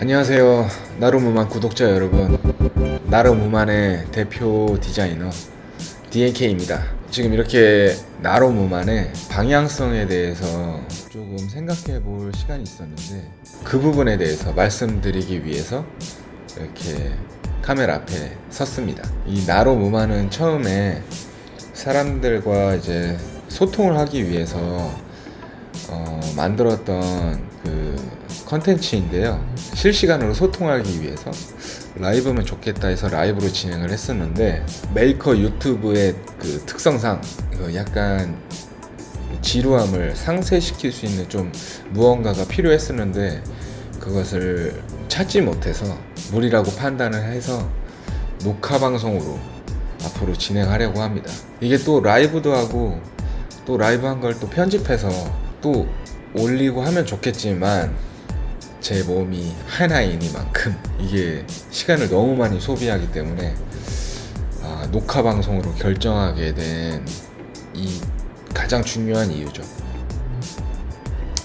안녕하세요. 나루무만 구독자 여러분. 나루무만의 대표 디자이너 DNK입니다. 지금 이렇게 나루무만의 방향성에 대해서 조금 생각해 볼 시간이 있었는데 그 부분에 대해서 말씀드리기 위해서 이렇게 카메라 앞에 섰습니다. 이 나루무만은 처음에 사람들과 이제 소통을 하기 위해서 어, 만들었던 그 컨텐츠인데요. 실시간으로 소통하기 위해서 라이브면 좋겠다 해서 라이브로 진행을 했었는데 메이커 유튜브의 그 특성상 그 약간 지루함을 상쇄시킬 수 있는 좀 무언가가 필요했었는데 그것을 찾지 못해서 무리라고 판단을 해서 녹화 방송으로 앞으로 진행하려고 합니다. 이게 또 라이브도 하고 또 라이브 한 걸 또 편집해서 또 올리고 하면 좋겠지만 제 몸이 하나이니만큼 이게 시간을 너무 많이 소비하기 때문에 아, 녹화 방송으로 결정하게 된 이 가장 중요한 이유죠.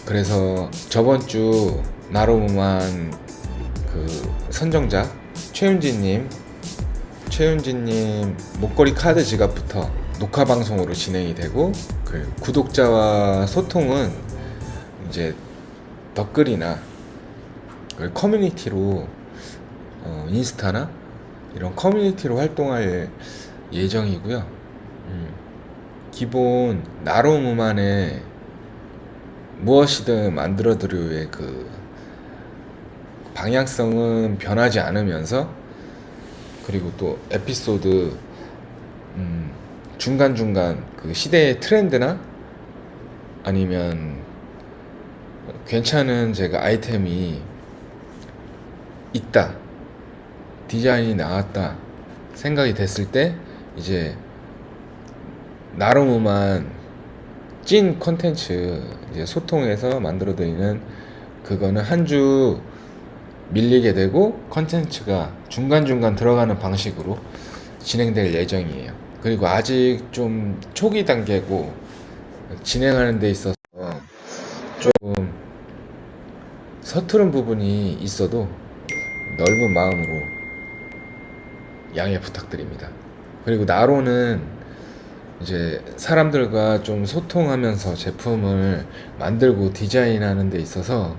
그래서 저번 주 나로무만 그 선정자 최윤진님 최윤진님 목걸이 카드 지갑부터 녹화 방송으로 진행이 되고 그 구독자와 소통은 이제 댓글이나 그 커뮤니티로 어, 인스타나 이런 커뮤니티로 활동할 예정이고요. 음, 기본 나로무만의 무엇이든 만들어드려의 그 방향성은 변하지 않으면서 그리고 또 에피소드 음, 중간중간 그 시대의 트렌드나 아니면 괜찮은 제가 아이템이 있다 디자인이 나왔다 생각이 됐을 때 이제 나름만 찐 컨텐츠 이제 소통해서 만들어 드리는 그거는 한 주 밀리게 되고 컨텐츠가 중간중간 들어가는 방식으로 진행될 예정이에요. 그리고 아직 좀 초기 단계고 진행하는 데 있어서 조금 서투른 부분이 있어도 넓은 마음으로 양해 부탁드립니다. 그리고 나로는 이제 사람들과 좀 소통하면서 제품을 만들고 디자인하는 데 있어서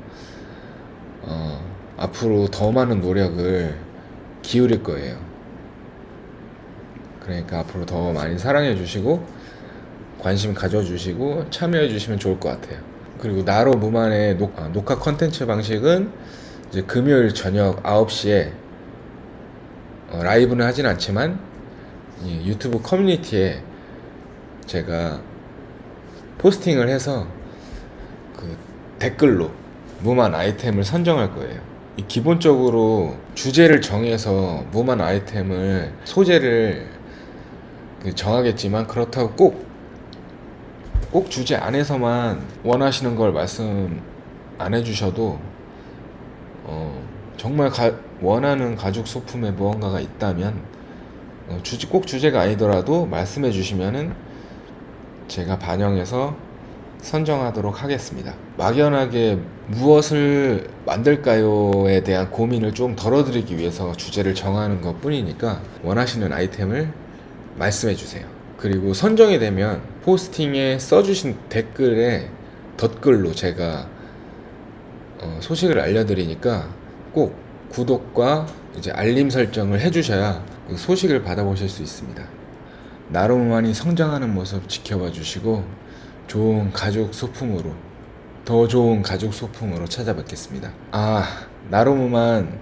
어, 앞으로 더 많은 노력을 기울일 거예요. 그러니까 앞으로 더 많이 사랑해 주시고 관심 가져 주시고 참여해 주시면 좋을 것 같아요. 그리고 나로 무만의 녹, 아, 녹화 컨텐츠 방식은 이제 금요일 저녁 9시에 어, 라이브는 하진 않지만 이 유튜브 커뮤니티에 제가 포스팅을 해서 그 댓글로 무만 아이템을 선정할 거예요. 이 기본적으로 주제를 정해서 무만 아이템을 소재를 그 정하겠지만 그렇다고 꼭, 꼭 주제 안에서만 원하시는 걸 말씀 안 해주셔도 어, 정말 가- 원하는 가죽 소품에 무언가가 있다면 어, 주제, 꼭 주제가 아니더라도 말씀해 주시면은 제가 반영해서 선정하도록 하겠습니다. 막연하게 무엇을 만들까요에 대한 고민을 좀 덜어드리기 위해서 주제를 정하는 것 뿐이니까 원하시는 아이템을 말씀해 주세요. 그리고 선정이 되면 포스팅에 써주신 댓글에 덧글로 제가 어, 소식을 알려드리니까 꼭 구독과 이제 알림 설정을 해주셔야 그 소식을 받아보실 수 있습니다. 나로만이 성장하는 모습 지켜봐 주시고 좋은 가죽 소품으로 더 좋은 가죽 소품으로 찾아뵙겠습니다. 아 나로무만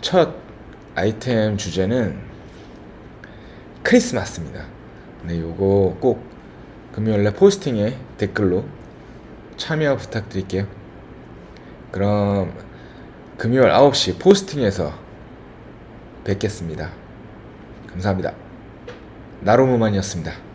첫 아이템 주제는 크리스마스입니다. 네, 요거 꼭 금요일날 포스팅에 댓글로 참여 부탁드릴게요. 그럼 금요일 9시 포스팅에서 뵙겠습니다. 감사합니다. 나로무만이었습니다.